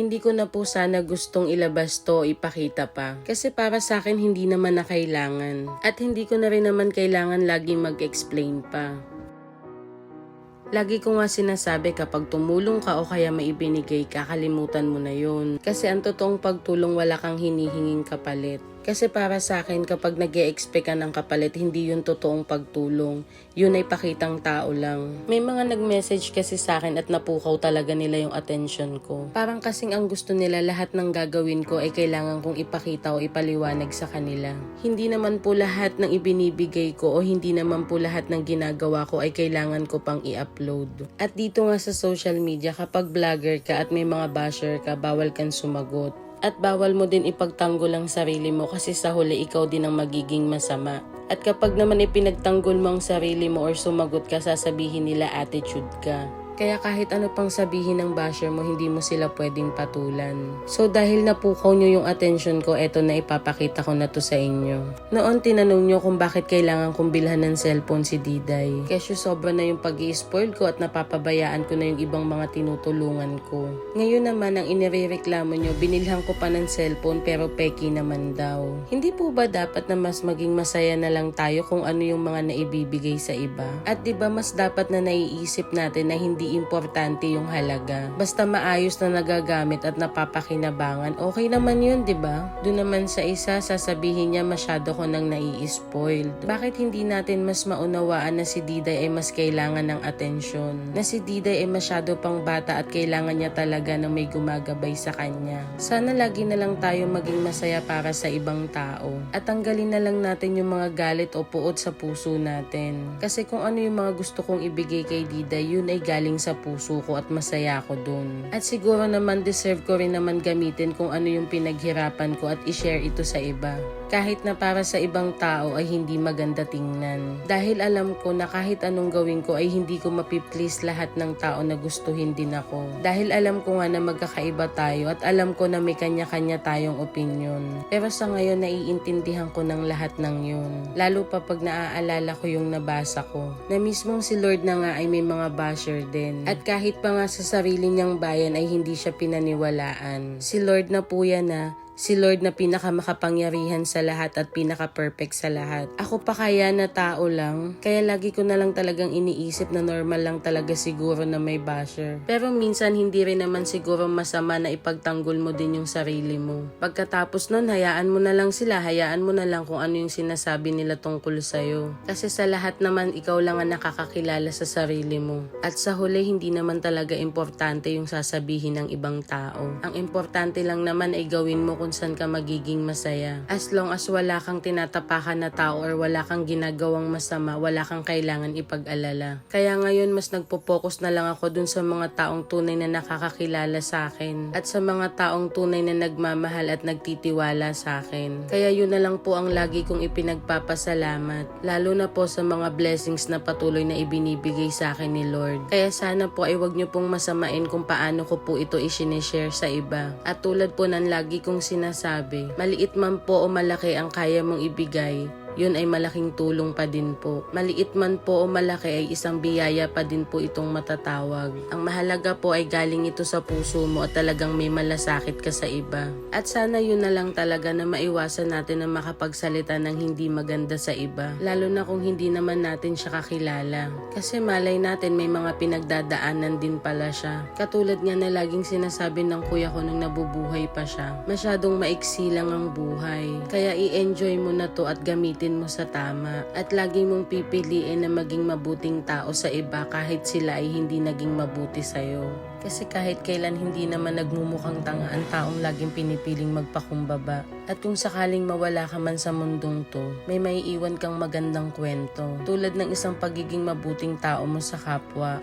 Hindi ko na po sana gustong ilabas to ipakita pa. Kasi para sa akin hindi naman na kailangan. At hindi ko na rin naman kailangan laging mag-explain pa. Lagi ko nga sinasabi kapag tumulong ka o kaya may ibinigay ka, kalimutan mo na yun. Kasi ang totoong pagtulong wala kang hinihinging kapalit. Kasi para sa akin, kapag nag expect ka ng kapalit, hindi yun totoong pagtulong. Yun ay pakitang tao lang. May mga nag-message kasi sa akin at napukaw talaga nila yung attention ko. Parang kasing ang gusto nila lahat ng gagawin ko ay kailangan kong ipakita o ipaliwanag sa kanila. Hindi naman po lahat ng ibinibigay ko o hindi naman po lahat ng ginagawa ko ay kailangan ko pang i-upload. At dito nga sa social media, kapag vlogger ka at may mga basher ka, bawal kang sumagot. At bawal mo din ipagtanggol ang sarili mo kasi sa huli ikaw din ang magiging masama. At kapag naman ipinagtanggol mo ang sarili mo or sumagot ka, sasabihin nila attitude ka. Kaya kahit ano pang sabihin ng basher mo, hindi mo sila pwedeng patulan. So dahil napukaw nyo yung attention ko, eto na ipapakita ko na to sa inyo. Noon tinanong nyo kung bakit kailangan kong bilhan ng cellphone si Diday. Kesyo sobra na yung pag spoil ko at napapabayaan ko na yung ibang mga tinutulungan ko. Ngayon naman ang inirereklamo nyo, binilhan ko pa ng cellphone pero peki naman daw. Hindi po ba dapat na mas maging masaya na lang tayo kung ano yung mga naibibigay sa iba? At 'di ba mas dapat na naiisip natin na hindi importante yung halaga. Basta maayos na nagagamit at napapakinabangan, okay naman yun, 'di ba? Doon naman sa isa sasabihin niya masyado ko nang nai-spoiled. Bakit hindi natin mas maunawaan na si Diday ay mas kailangan ng atensyon? Na si Diday ay masyado pang bata at kailangan niya talaga na may gumagabay sa kanya. Sana lagi na lang tayo maging masaya para sa ibang tao. At tanggalin na lang natin yung mga galit o puot sa puso natin. Kasi kung ano yung mga gusto kong ibigay kay Diday, yun ay galing sa puso ko at masaya ako dun. At siguro naman deserve ko rin naman gamitin kung ano yung pinaghirapan ko at i-share ito sa iba. Kahit na para sa ibang tao ay hindi maganda tingnan. Dahil alam ko na kahit anong gawin ko ay hindi ko mapiplease lahat ng tao na gustuhin din ako. Dahil alam ko nga na magkakaiba tayo at alam ko na may kanya-kanya tayong opinion. Pero sa ngayon naiintindihan ko ng lahat ng yun. Lalo pa pag naaalala ko yung nabasa ko. Na mismong si Lord na nga ay may mga basher din. At kahit pa nga sa sarili niyang bayan ay hindi siya pinaniwalaan. Si Lord na po yan na Si Lord na pinakamakapangyarihan sa lahat at pinaka-perfect sa lahat. Ako pa kaya na tao lang, kaya lagi ko na lang talagang iniisip na normal lang talaga siguro na may basher. Pero minsan hindi rin naman siguro masama na ipagtanggol mo din yung sarili mo. Pagkatapos nun, hayaan mo na lang sila, hayaan mo na lang kung ano yung sinasabi nila tungkol sa'yo. Kasi sa lahat naman, ikaw lang ang nakakakilala sa sarili mo. At sa huli, hindi naman talaga importante yung sasabihin ng ibang tao. Ang importante lang naman ay gawin mo kung saan ka magiging masaya. As long as wala kang tinatapakan na tao or wala kang ginagawang masama, wala kang kailangan ipag-alala. Kaya ngayon mas nagpo-focus na lang ako dun sa mga taong tunay na nakakakilala sa akin at sa mga taong tunay na nagmamahal at nagtitiwala sa akin. Kaya yun na lang po ang lagi kong ipinagpapasalamat, lalo na po sa mga blessings na patuloy na ibinibigay sa akin ni Lord. Kaya sana po ay wag niyo pong masamain kung paano ko po ito isineshare sa iba. At tulad po ng lagi kong sinasabi, maliit man po o malaki ang kaya mong ibigay, yun ay malaking tulong pa din po. Maliit man po o malaki ay isang biyaya pa din po itong matatawag. Ang mahalaga po ay galing ito sa puso mo at talagang may malasakit ka sa iba. At sana yun na lang talaga na maiwasan natin na makapagsalita ng hindi maganda sa iba. Lalo na kung hindi naman natin siya kakilala. Kasi malay natin may mga pinagdadaanan din pala siya. Katulad nga na laging sinasabi ng kuya ko nung nabubuhay pa siya. Masyadong maiksi lang ang buhay. Kaya i-enjoy mo na to at gamitin mo sa tama. At lagi mong pipiliin na maging mabuting tao sa iba kahit sila ay hindi naging mabuti sa'yo. Kasi kahit kailan hindi naman nagmumukhang tanga ang taong laging pinipiling magpakumbaba. At kung sakaling mawala ka man sa mundong to, may maiiwan kang magandang kwento. Tulad ng isang pagiging mabuting tao mo sa kapwa.